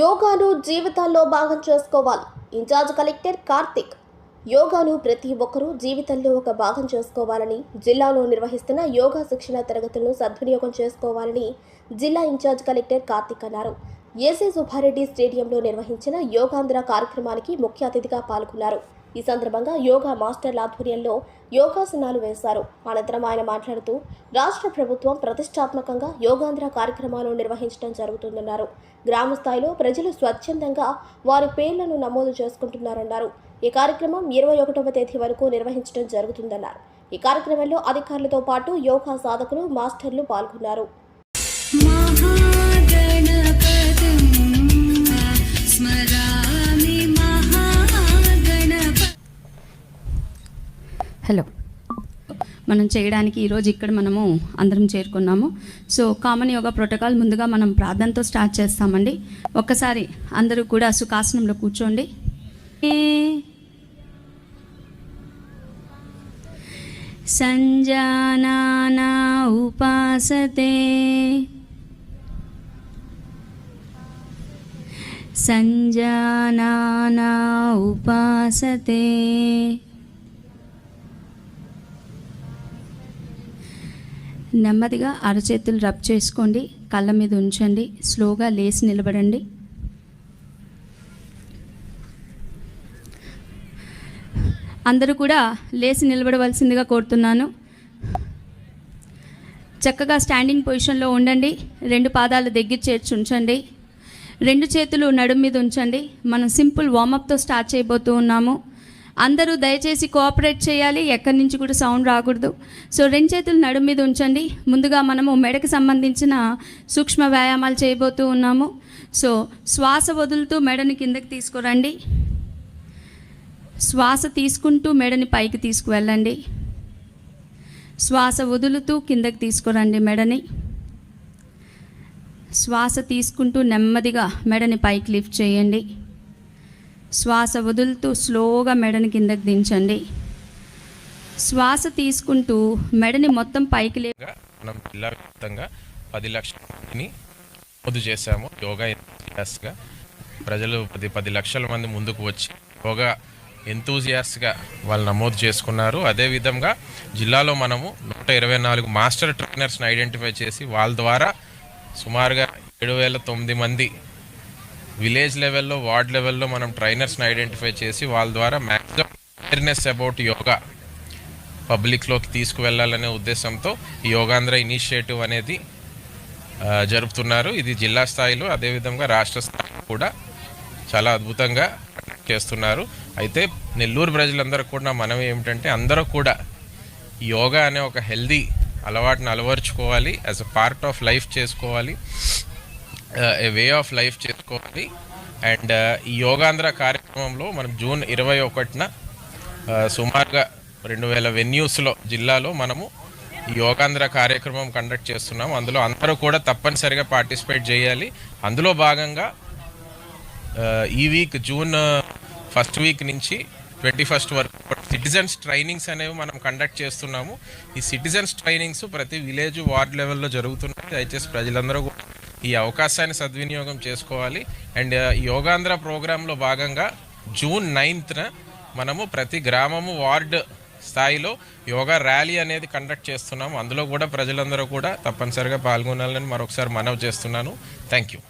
యోగాను జీవితాల్లో భాగం చేసుకోవాలి. ఇన్ఛార్జ్ కలెక్టర్ కార్తిక్ యోగాను ప్రతి ఒక్కరూ జీవితంలో ఒక భాగం చేసుకోవాలని జిల్లాలో నిర్వహిస్తున్న యోగా శిక్షణ తరగతులను సద్వినియోగం చేసుకోవాలని జిల్లా ఇన్ఛార్జ్ కలెక్టర్ కార్తిక్ అన్నారు. ఏసీ సుబ్బారెడ్డి స్టేడియంలో నిర్వహించిన యోగాంధ్ర కార్యక్రమానికి ముఖ్య అతిథిగా పాల్గొన్నారు. ఈ సందర్భంగా యోగా మాస్టర్ల ఆధ్వర్యంలో యోగాసనాలు వేశారు. అనంతరం ఆయన మాట్లాడుతూ రాష్ట్ర ప్రభుత్వం ప్రతిష్టాత్మకంగా యోగాంధ్ర కార్యక్రమాలు నిర్వహించడం జరుగుతుందన్నారు. గ్రామ స్థాయిలో ప్రజలు స్వచ్ఛందంగా వారి పేర్లను నమోదు చేసుకుంటున్నారన్నారు. ఈ కార్యక్రమం ఇరవై ఒకటవ తేదీ వరకు నిర్వహించడం జరుగుతుందన్నారు. ఈ కార్యక్రమంలో అధికారులతో పాటు యోగా సాధకులు మాస్టర్లు పాల్గొన్నారు. స్మర హలో మనం చేయడానికి ఈరోజు ఇక్కడ మనము అందరం చేరుకున్నాము. సో కామన్ యోగా ప్రోటోకాల్ ముందుగా మనం ప్రార్థనతో స్టార్ట్ చేస్తామండి. ఒక్కసారి అందరూ కూడా సుఖాసనంలో కూర్చోండి. ఏ సంజానా ఉపాసతే. సంజానా ఉపాసతే. నెమ్మదిగా అరచేతులు రబ్ చేసుకోండి కళ్ళ మీద ఉంచండి స్లోగా లేచి నిలబడండి. అందరూ కూడా లేచి నిలబడవలసిందిగా కోరుతున్నాను. చక్కగా స్టాండింగ్ పొజిషన్లో ఉండండి రెండు పాదాలు దగ్గర చేర్చి ఉంచండి. రెండు చేతులు నడుం మీద ఉంచండి. మనం సింపుల్ వార్మప్తో స్టార్ట్ చేయబోతూ ఉన్నాము. అందరూ దయచేసి కోఆపరేట్ చేయాలి. ఎక్కడి నుంచి కూడా సౌండ్ రాకూడదు. సో రెండు చేతులు నడుము మీద ఉంచండి. ముందుగా మనము మెడకు సంబంధించిన సూక్ష్మ వ్యాయామాలు చేయబోతూ ఉన్నాము. సో శ్వాస వదులుతూ మెడని కిందకి తీసుకురండి. శ్వాస తీసుకుంటూ మెడని పైకి తీసుకువెళ్ళండి. శ్వాస వదులుతూ కిందకి తీసుకురండి మెడని. శ్వాస తీసుకుంటూ నెమ్మదిగా మెడని పైకి లిఫ్ట్ చేయండి. శ్వాస వదులుతూ స్లోగా మెడని కిందకి దించండి. శ్వాస తీసుకుంటూ మెడని మొత్తం పైకి లే మనం జిల్లా వ్యాప్తంగా పది లక్షల మందిని నమోదు చేశాము. యోగా ఎంతూజియాస్ట్గా ప్రజలు పది పది లక్షల మంది ముందుకు వచ్చి యోగా ఎంతూజియాస్ట్గా వాళ్ళు నమోదు చేసుకున్నారు. అదేవిధంగా జిల్లాలో మనము నూట ఇరవై నాలుగు మాస్టర్ ట్రైనర్స్ని ఐడెంటిఫై చేసి వాళ్ళ ద్వారా సుమారుగా ఏడు వేల తొమ్మిది మంది విలేజ్ లెవెల్లో వార్డ్ లెవెల్లో మనం ట్రైనర్స్ని ఐడెంటిఫై చేసి వాళ్ళ ద్వారా మ్యాక్సిమం అవేర్నెస్ అబౌట్ యోగా పబ్లిక్లోకి తీసుకువెళ్ళాలనే ఉద్దేశంతో యోగాంధ్ర ఇనిషియేటివ్ అనేది జరుపుతున్నారు. ఇది జిల్లా స్థాయిలో అదేవిధంగా రాష్ట్ర స్థాయిలో కూడా చాలా అద్భుతంగా చేస్తున్నారు. అయితే నెల్లూరు ప్రజలందరూ కూడా మనం ఏమిటంటే అందరూ కూడా యోగా అనే ఒక హెల్దీ అలవాటుని అలవర్చుకోవాలి. As a part of life చేసుకోవాలి. వే ఆఫ్ లైఫ్ చేసుకోవాలి అండ్ ఈ యోగాంధ్ర కార్యక్రమంలో మనం జూన్ ఇరవై ఒకటిన సుమారుగా రెండు వేల వెన్యూస్లో జిల్లాలో మనము ఈ యోగాంధ్ర కార్యక్రమం కండక్ట్ చేస్తున్నాం. అందులో అందరూ కూడా తప్పనిసరిగా పార్టిసిపేట్ చేయాలి. అందులో భాగంగా ఈ వీక్ జూన్ ఫస్ట్ వీక్ నుంచి ట్వంటీ ఫస్ట్ వరకు సిటిజన్స్ ట్రైనింగ్స్ అనేవి మనం కండక్ట్ చేస్తున్నాము. ఈ సిటిజన్స్ ట్రైనింగ్స్ ప్రతి విలేజ్ వార్డ్ లెవెల్లో జరుగుతున్నాయి. దయచేసి ప్రజలందరూ కూడా ఈ అవకాశాన్ని సద్వినియోగం చేసుకోవాలి. అండ్ యోగాంధ్ర ప్రోగ్రాంలో భాగంగా జూన్ నైన్త్న మనము ప్రతి గ్రామము వార్డు స్థాయిలో యోగా ర్యాలీ అనేది కండక్ట్ చేస్తున్నాము. అందులో కూడా ప్రజలందరూ కూడా తప్పనిసరిగా పాల్గొనాలని మరొకసారి మనవి చేస్తున్నాను. Thank you